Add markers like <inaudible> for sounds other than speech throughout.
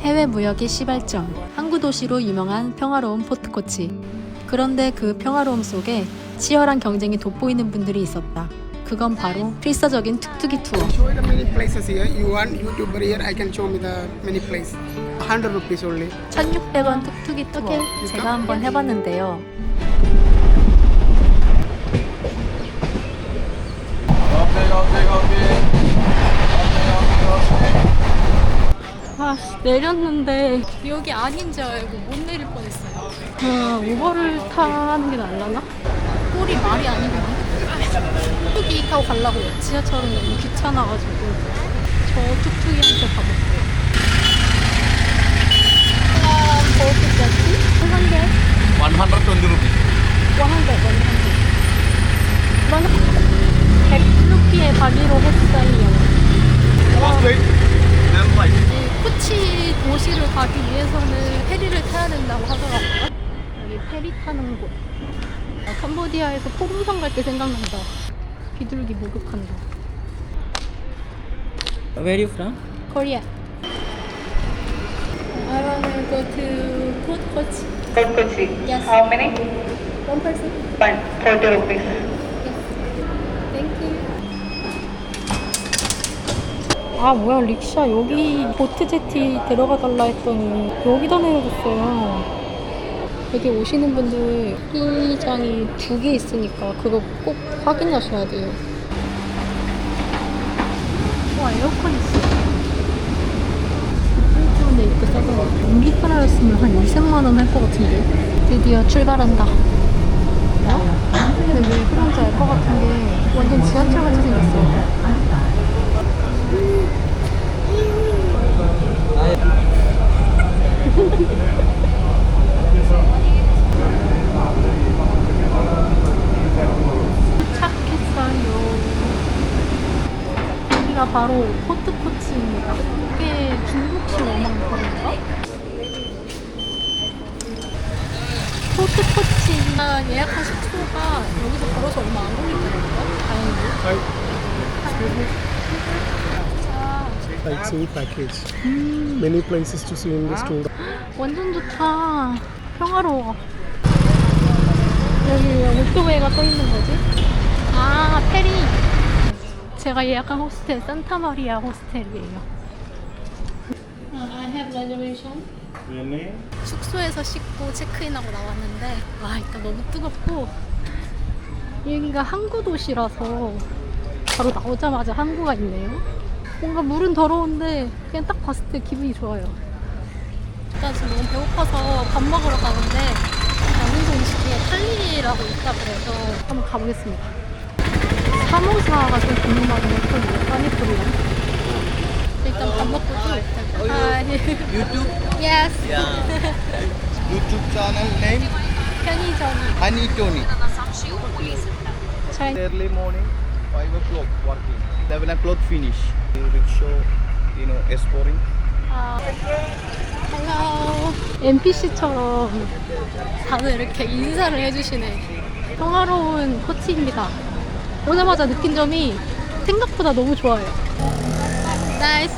해외 무역의 시발점, 항구 도시로 유명한 평화로운 포트코치. 그런데 그 평화로움 속에 치열한 경쟁이 돋보이는 분들이 있었다. 그건 바로 필사적인 툭툭이 투어. show you the many places here. You want YouTuber here? I can show me the many place. 100 rupees only. 1600원 툭툭이 투어. 제가 한번 해봤는데요. 아, 내렸는데 여기 아닌 줄 알고 못 내릴 뻔했어요. 아, 우버를 타는 게 날라나? 꼴이 말이 아니구나. 툭툭이 타고 가려고요. 지하철은 너무 귀찮아가지고 저 툭툭이한테 가볼게요. 아, 버스까지? 한 개? 120 rupees. 원한개, 원한개. 원 백루피에 가기로 했어요. First wait, then fight. 이 코치 도시를 가기 위해서는 페리를 타야 된다고 하더라고요. 여기 페리 타는 곳. 아, 캄보디아에서 포름성 갈 때 생각난다. 비둘기 목욕한다. Where are you from? Korea. I wanna go to food coach. Good Kochi. Yes. How many? One person. Fine. 40 rupees. Thank you. 아 뭐야 릭샤 여기 보트 제티 데려가 달라 했더니 여기다 내려줬어요. 여기 오시는 분들 스키장이 두 개 있으니까 그거 꼭 확인하셔야 돼요. 와 에어컨 있어. 일주일에 이렇게 싸서 전기 하나였으면 한 2, 3만 원 할 것 같은데. 드디어 출발한다. 어? 근데 왜 그런지 알 것 같은 게 완전 지하철 같이 생겼어. 도착했어요. 여기가 바로 포트 코치입니다. 이게 중국식 어망거인가? 포트 코치가 예약한 숙소가 여기서 걸어서 얼마 안 걸리더라고요. 다행히. 아, Sightseeing package. Many places to see in this tour. <gasps> 완전 좋다. 평화로워. 여기 왜 오토웨이가 써 있는 거지? 아, 페리. 제가 예약한 호스텔 산타마리아 호스텔이에요. I have reservation. 숙소에서 씻고 체크인하고 나왔는데 와 일단 너무 뜨겁고 여기가 항구 도시라서 바로 나오자마자 항구가 있네요. 뭔가 물은 더러운데 그냥 딱 봤을 때 기분이 좋아요. 일단 지금 너무 배고파서 밥 먹으러 가는데 양인도 음식에 탈리라고 있다 그래서 한번 가보겠습니다. 사모사가 좀 궁금하긴 했거든요. 파니풀이랑. 일단 밥 먹고 또 아, YouTube? yes. Yeah. YouTube channel name 편의점이 Honey Tony. 잘 Early morning, 5 o'clock working. 11 o'clock finish. Rickshaw, you know, exploring. 아, 헬로 NPC처럼 다들 이렇게 인사를 해주시네. 평화로운 코치입니다. 오자마자 느낀 점이 생각보다 너무 좋아요. 나이스.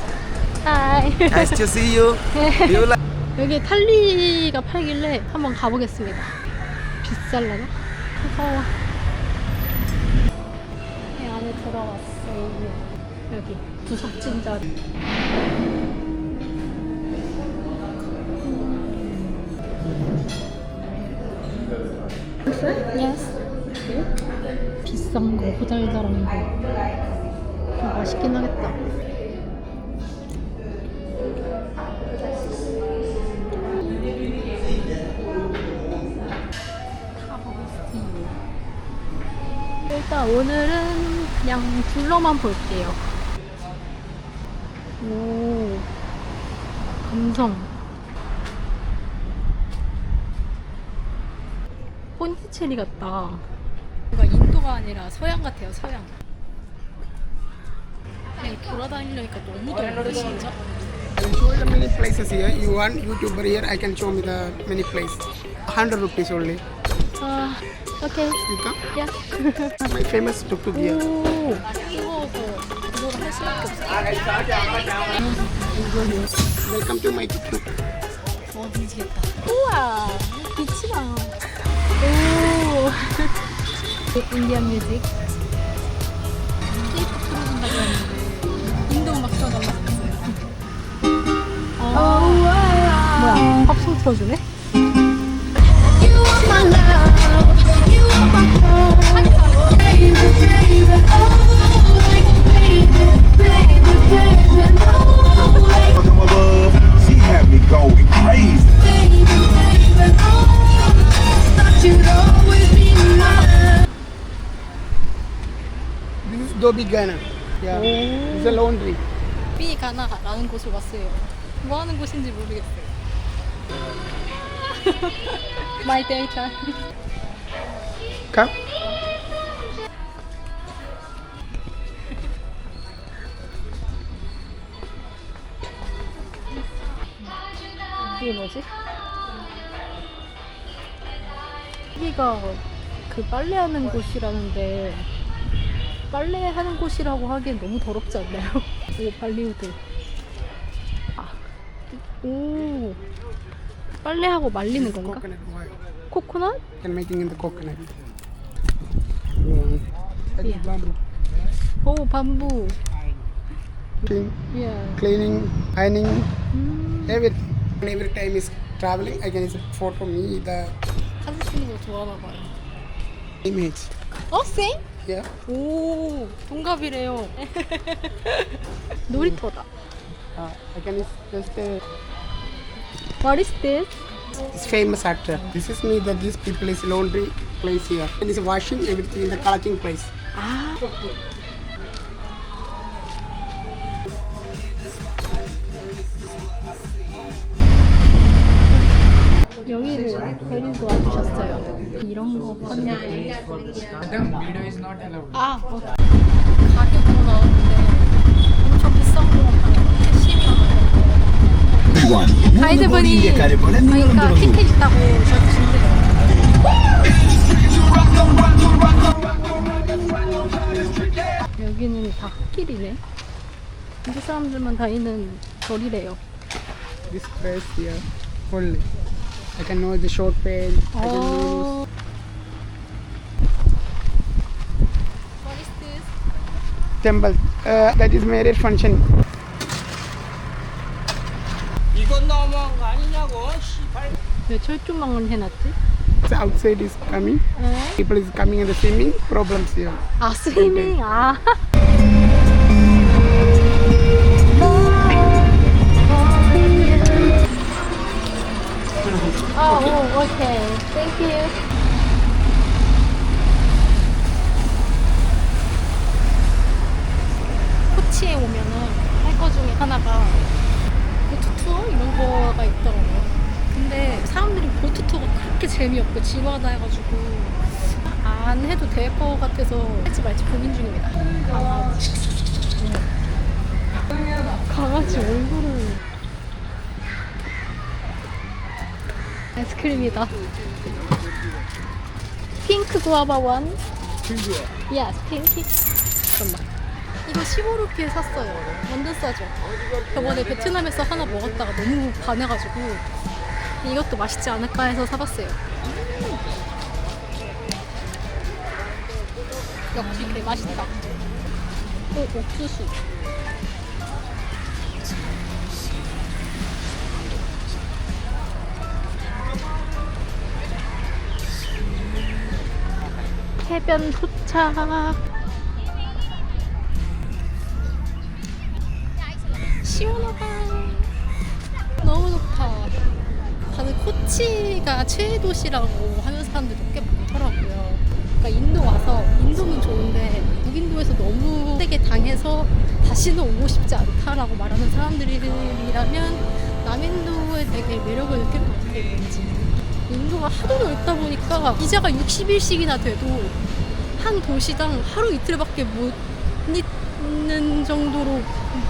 하이. Nice to see you. Do you like? 여기 탈리가 팔길래 한번 가보겠습니다. 비쌀라나? 무서워. 이 안에 들어왔어요. 여기 구석진 자리. Yes. 비싼 거, 호달달한 거. 좀 맛있긴 하겠다. 일단 오늘은 그냥 둘러만 볼게요. 오, 감성. 폰티체리 같다. 인도가 아니라 서양 같아요, 서양. 그냥 돌아다니려니까 너무 더운데, 진짜? I'll show you the many places here. You want YouTuber here? I can show me the many place. 100 rupees only. 아, 오케이. You come? 야. My famous tuk-tuk here. 오, 뜨거워서 이걸 할 수밖에 없어. Welcome to my tuk-tuk. 어, 미치겠다. 우와, 나. 오. 인디안 뮤직. 케이팝 틀어준다고 했는데, 인도 음악 틀어달라고 했어요. 어. 뭐야, 팝송 틀어주네? from above. She had me going crazy. This is Dobi Ghana. Yeah. It's a laundry. 삐 가나라는 곳을 왔어요. 뭐 하는 곳인지 모르겠어요. <laughs> 데이터. Come. 이게 뭐지? 여기가 그 빨래하는 곳이라는데 빨래하는 곳이라고 하기엔 너무 더럽지 않나요? 오 발리우드 아, 오 빨래하고 말리는 건가? 코코넛? And making in the coconut. Yeah. Yeah. bamboo. 오 밤부 Clean, 예. cleaning, ironing, 음, everything. Every time is traveling, I can just photo me the 사진 찍는 거 좋아하나 봐요 image. 어? 쌩? Yeah. 오 동갑이래요 <laughs> 놀이터다 Uh, I can just, just uh, What is this? this famous actor. This is me that these people is laundry place here. And it's washing everything in the collecting place. 아 여기를 데리고 와주셨어요. 이런 거 파는 아, 뭐 가격으로 나왔는데 엄청 비싼 거 같아요. 가이드분이 그러니까 티켓 있다고 저주신대요. 여기는 다 흙길이네. 한국 사람들만 다니는 거리래요. This place. I can know the short page. I can know 어. What is this? this temple. Uh, that is marriage function. 왜 철조망을 해놨지? So outside is coming. 에? People is coming and the swimming. Problems here. 아 스위밍 아. 아, 할지 말지 고민 중입니다. 강아지. 강아지 얼굴을. 아이스크림이다. 핑크 구아바 원. Yes, 핑크. 잠깐만. 이거 15루피에 샀어요. 완전 싸죠? 저번에 베트남에서 하나 먹었다가 너무 반해가지고 이것도 맛있지 않을까 해서 사봤어요. 역시 개 맛있다. 오, 옥수수. 해변 도착. 시원하다. 너무 좋다. 다들 코치가 최애 도시라고 하는 사람들도 꽤 많더라고요. 그러니까 인도 와서 인도는 좋은데 북인도에서 너무 세게 당해서 다시는 오고 싶지 않다라고 말하는 사람들이라면 남인도에 되게 매력을 느낄 것 같아요. 왠지. 인도가 하도 넓다 보니까 비자가 60일씩이나 돼도 한 도시당 하루 이틀밖에 못 있는 정도로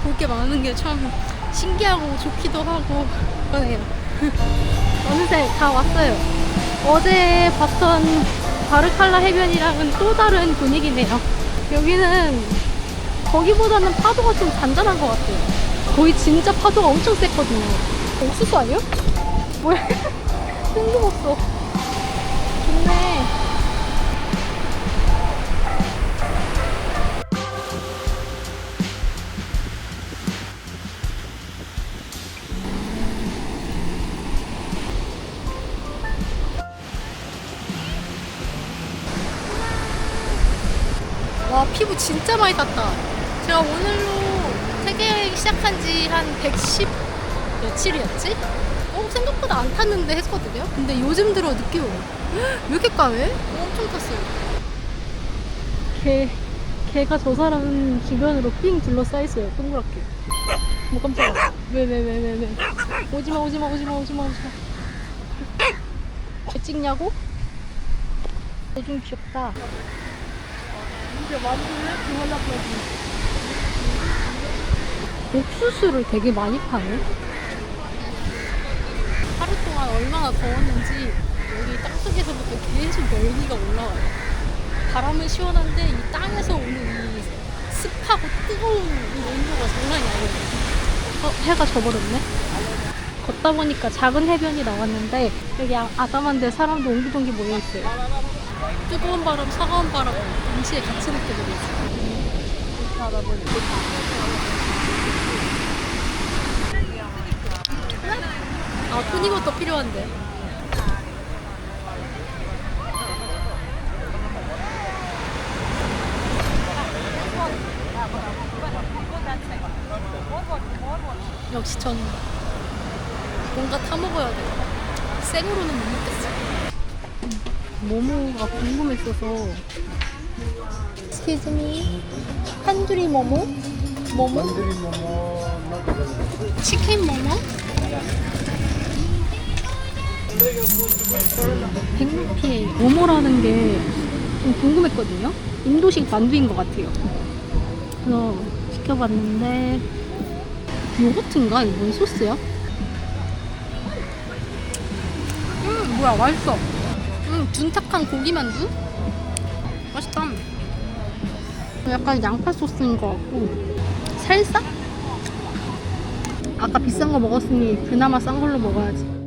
볼 게 많은 게 참 신기하고 좋기도 하고 그러네요. <laughs> 어느새 다 왔어요. 어제 봤던 바르칼라 해변이랑은 또 다른 분위기네요. 여기는 거기보다는 파도가 좀 잔잔한 것 같아요. 거의 진짜 파도가 엄청 셌거든요. 옥수수 아니야? 뭐야? <laughs> 뜬금없어. 좋네. 와 피부 진짜 많이 땄다. 제가 오늘로 세계 시작한 지 한 110 며칠이었지? 어 생각보다 안 탔는데 했거든요. 근데 요즘 들어. 헉, 왜 이렇게 까매? 엄청 탔어요. 개 개가 저 사람 주변으로 삥 둘러싸여 있어요. 동그랗게. 뭐 깜짝이야. 왜왜왜왜 왜? 오지마 오지마 오지마 오지마 오지마. 왜 찍냐고? 좀 귀엽다. 옥수수를 되게 많이 파네. 하루 동안 얼마나 더웠는지 여기 땅속에서부터 계속 열기가 올라와요. 바람은 시원한데 이 땅에서 오는 이 습하고 뜨거운 이 온도가 장난이 아니거든요. 어, 해가 져버렸네. 걷다 보니까 작은 해변이 나왔는데 여기 아- 아담한데 사람도 옹기종기 모여 있어요. 뜨거운 바람, 차가운 바람 동시에 같이 느껴지고 있어요. 아, 토닉워터 필요한데. 역시 전 뭔가 타먹어야 돼. 생으로는 못 먹겠어. 모모가 궁금했어서. Excuse me. 탄두리 모모? 모모? 치킨 모모? 백루피에 모모라는 게 좀 궁금했거든요. 인도식 만두인 것 같아요. 그래서 시켜봤는데 요거트인가? 뭔 소스야? 음 뭐야 맛있어. 음 둔탁한 고기 만두? 맛있다. 약간 양파 소스인 것 같고 살사? 아까 비싼 거 먹었으니 그나마 싼 걸로 먹어야지.